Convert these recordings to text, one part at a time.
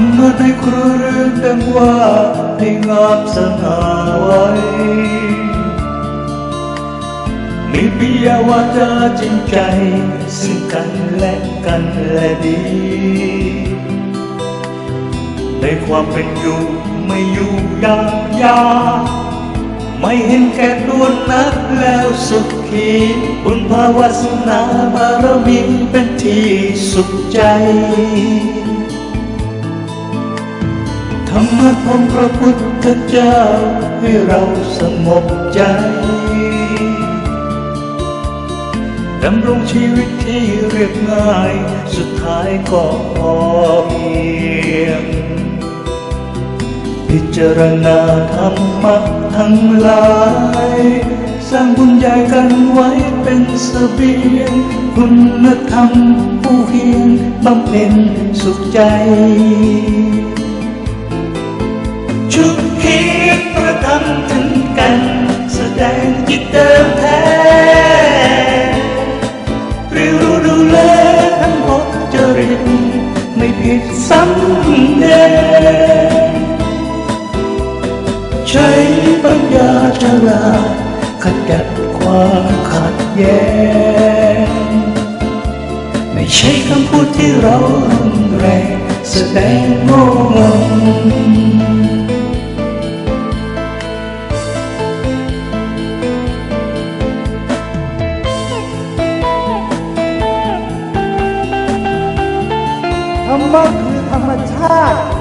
ทำมาในครัวเรื่อนดังว่าให้งามสง่าไว้มีปิยวาจาจริงใจ ซึ่งกันและกันและดี ในความเป็นอยู่ไม่อยู่อยางยา ไม่เห็นแก่ตัวนักแล้วสุขีบุญภาวาสนาบารมีเป็นที่สุขใจ ธรรมะของพระพุทธเจ้าให้เราสงบใจดำรงชีวิตที่เรียบง่าย สุดท้ายก็พอเพียง พิจารณาธรรมะทั้งหลาย สร้างบุญใหญ่กันไว้เป็นเสบียง คุณธรรมผู้เพียงบำเพ็ญสุขใจ ปัญญาฉลาดขจัดความขัดแย้ง ไม่ใช่คำพูดที่เรารุนแรงแสดงโง่งธรรมะคือธรรมชาติ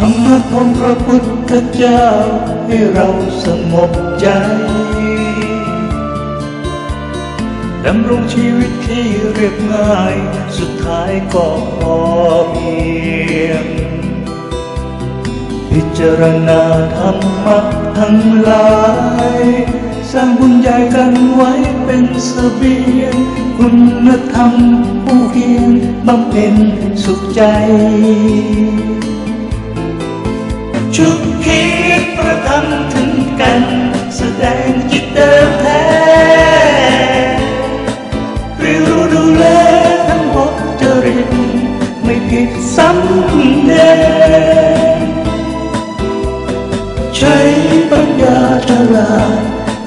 ธรรมะของพระพุทธเจ้าให้เราสงบใจดำรงชีวิตที่เรียบง่าย สุดท้ายก็พอเพียง พิจารณาธรรมะทั้งหลาย สร้างบุญใหญ่กันไว้เป็นเสบียงคุณธรรมผู้เพียงบำเพ็ญสุขใจ ชุกคิดประทำถึงกัน แสดงจิตเดิมแท้หรือรู้ดูแลทั้งหกจริตไม่ผิดสำเนใช้ปัญญาฉลาด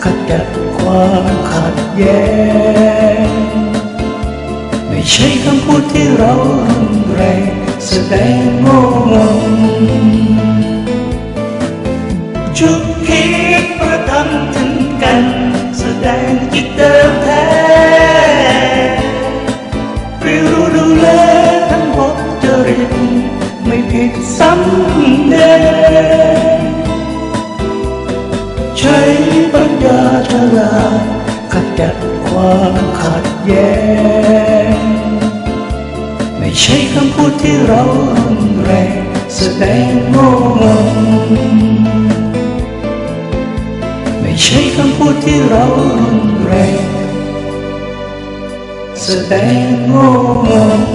ขจัดความขัดแย้งไม่ใช่คำพูดที่เรารุนแรงแสดงโง่งง แย้งไม่ใช่คำพูดที่เรารุนแรงแสดงโง่งงไม่ใช่คำพูดที่เรารุนแรงแสดงโง่ง